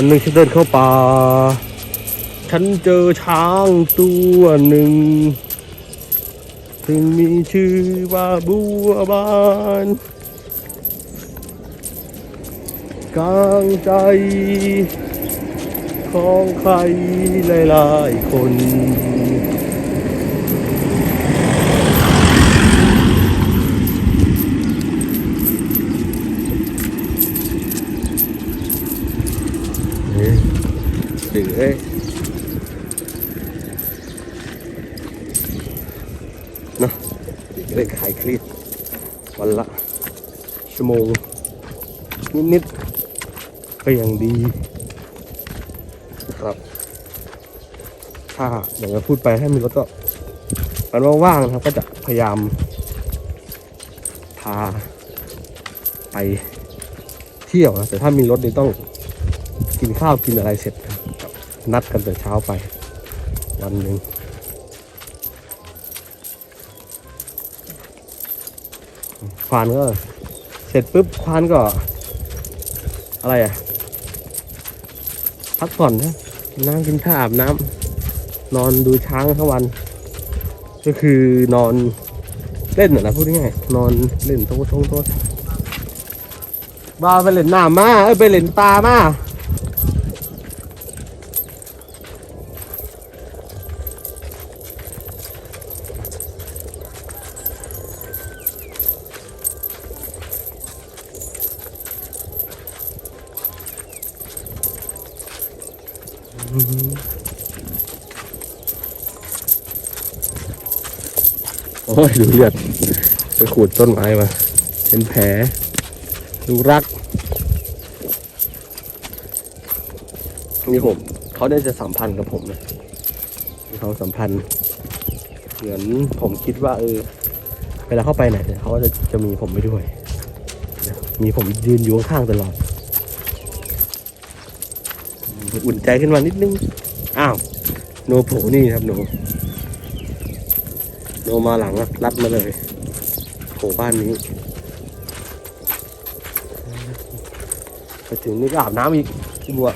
วันหนึ่งฉันเดินเข้าป่า ฉันเจอช้างตัวหนึ่งซึ่งมีชื่อว่าบัวบานกลางใจ ของใครหลายๆคน นี่ถึงเอ้ยเนาะเลยขายคลิปวันละชั่วโมงนิดๆก็ยังดีนะครับ ถ้าอย่างเราพูดไปให้มีรถก็มันว่างๆนะครับ ก็จะพยายาม พาไปเที่ยวนะแต่ถ้ามีรถนี่ต้อง กินข้าวกินอะไรเสร็จนัดกันแต่เช้าไป วันหนึ่งควานก็ เสร็จปุ๊บควานก็ อะไรอะ พักผ่อนนะกินน้ำกินข้าวอาบน้ำนอนดูช้างทั้งวัน ก็คือนอนเล่นน่ะนะพูดง่ายนอนเล่นโต๊ะทงโต๊ะบ้าไปเล่นหน้ำมาเอ้ยไปเล่นปลามา โอ้ยดูเลือดไปขูดต้นไม้มา เป็นแผลดูรัก นี่ผม เขาได้จะสัมพันธ์กับผมนะเขาสัมพันธ์เหมือนผมคิดว่า เออ เวลาเข้าไปไหนเนี่ยเขาจะจะมีผมไปด้วย มีผมยืนอยู่ข้างๆตลอด อุ่นใจขึ้นมานิดนึง อ้าว โนโผนี่ครับโน โนมาหลังอะรัดมาเลยโผบ้านนี้ ไปถึงนี่ก็อาบน้ำอีกที่บัว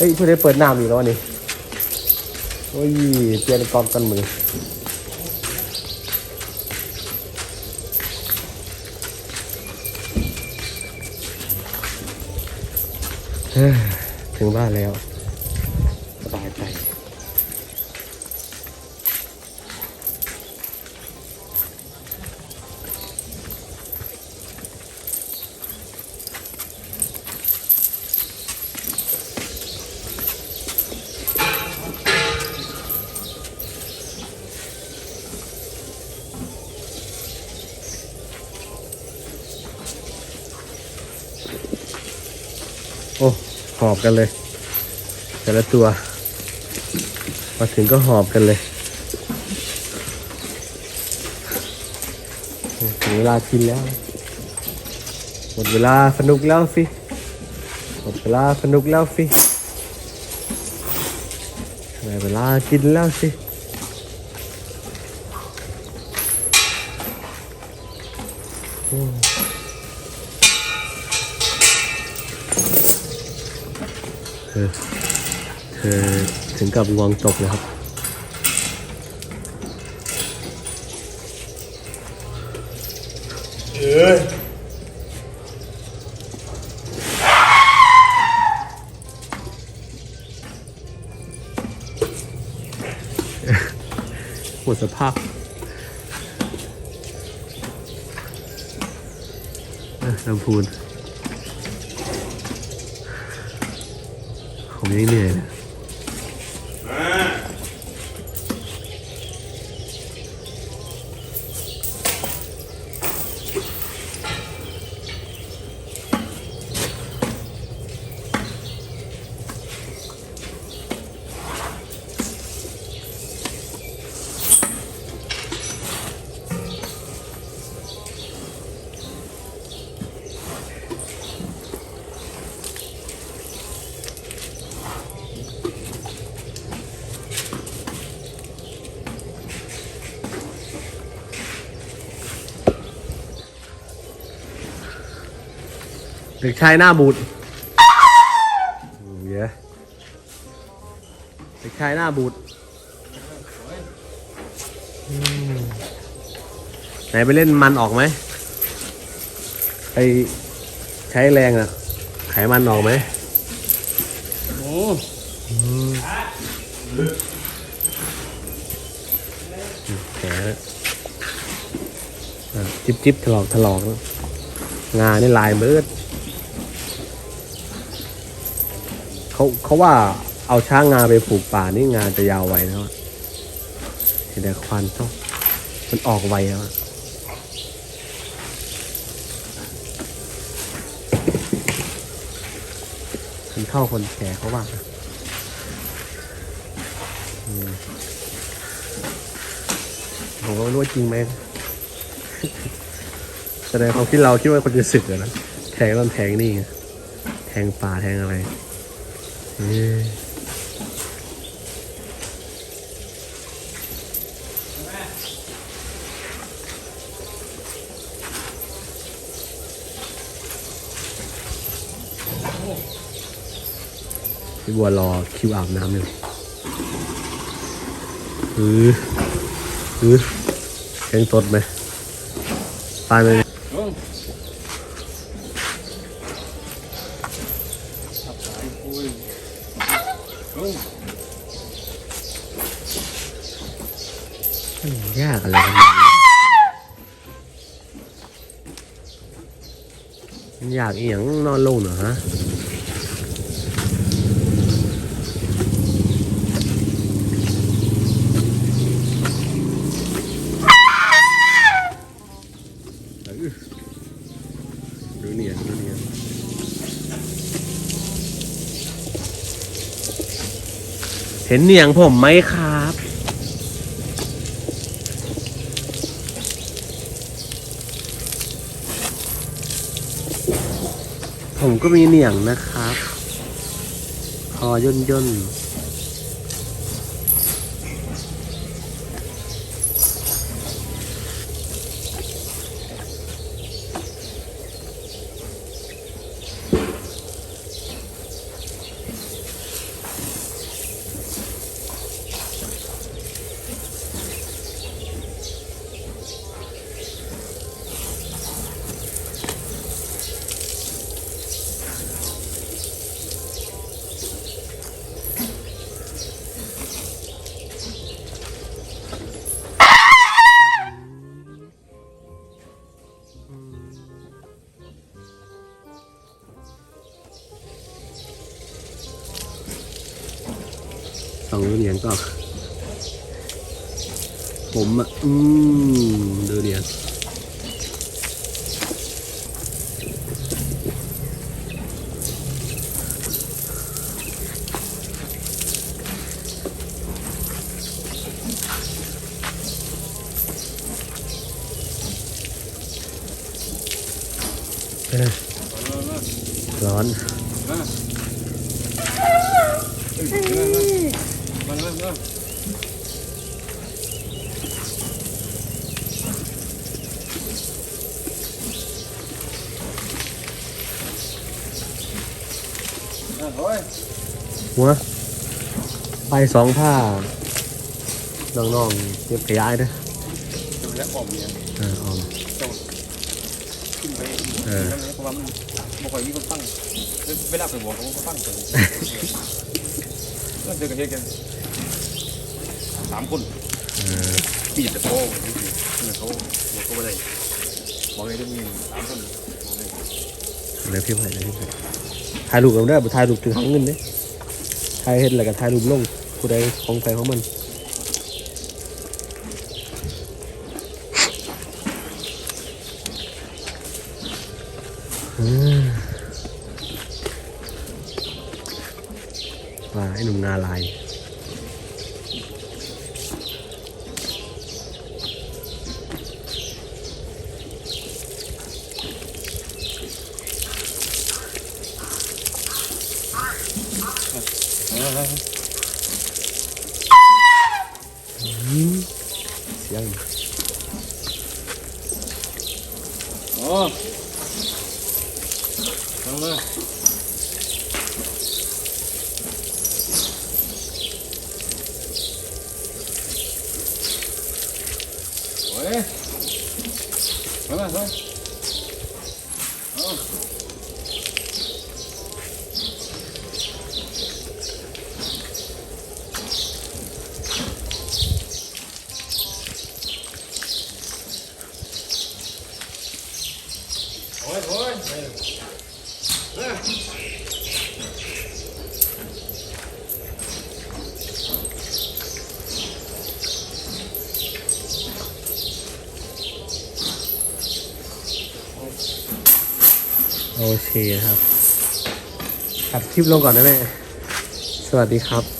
เฮ้ยเพื่อนได้เปิดน้ำอีกแล้วนี่โอ้ยเปลี่ยนกองกันมือถึงบ้านแล้ว โอ้ หอบกันเลย แต่ละตัว มาถึงก็หอบกันเลยถึงเวลากินแล้ว หมดเวลาสนุกแล้วสิ หมดเวลาสนุกแล้วสิได้เวลากินแล้วสิเธ อเธอถึงกับงวงตกนะครับหมดสภาพเอ้ยลำพูน ผม ด็กชายหน้าบูดโอ้ยอะเด็กชายหน้าบูดไหนไปเล่นมันออกไหมไปใช้แรงอะไขมันออกไหมโอ้แผลอะจิบจิบถลอกถลอกงานี่ลายเบิด เขาเขาว่าเอาช้างงาไปผูกป่านี่งานจะยาวไวนะวะเห็นแต่ควันต้องมันออกไวแล้วะมันเท่าคนแก่เขาว่าผมก็ไม่รู้จริงไหมแสดงความคิดเราคิดว่าคนจะสึกอะนะแทงต้นแทงนี่ แทงป่าแทงอะไร พี่บัวรอคิวอาบน้ำอยู่อืออือแทงตดไหมตายไหมลง มันยากอะไรกันมันยากอีหยังนอนลงเหรอฮะ เห็นเนียงผมไหมครับ ผมก็มีเหนียงนะครับ คอย่นย่น สองเหนียงก็ ผมอะ อืมดูเนียนเอ้ยร้อน มามามโอ้ยหัวไปสองผ้าน้องๆเก็บขยายเด้อดูแลออมเนี่ยเออออมขึ้นไปเออเพราะว่ามันบ่ค่อยมีคนฟังเวลาไปบอกเขาก็ฟังไปก็เจอกันเฮกัน สามคนเออปีจะโตเนี่เขาเขาไม่ได้บอกเลยจะมีสามคนแล้วพี่ไผ่แล้วพี่ไผ่ถ่ายรูปกันได้บ่ถ่ายรูปถึงหางเงินเด้ถ่ายเฮ็ดแล้วก็ถ่ายรูปลงผู้ใดของใครของมันว่าไอ้หนุ่มนาลาย เสียงอ๋อมามาโอ้ยมามามาเอา โอ้ยโอ้ยเออเออ โอเคครับตัดคลิปลงก่อนนะแม่ สวัสดีครับ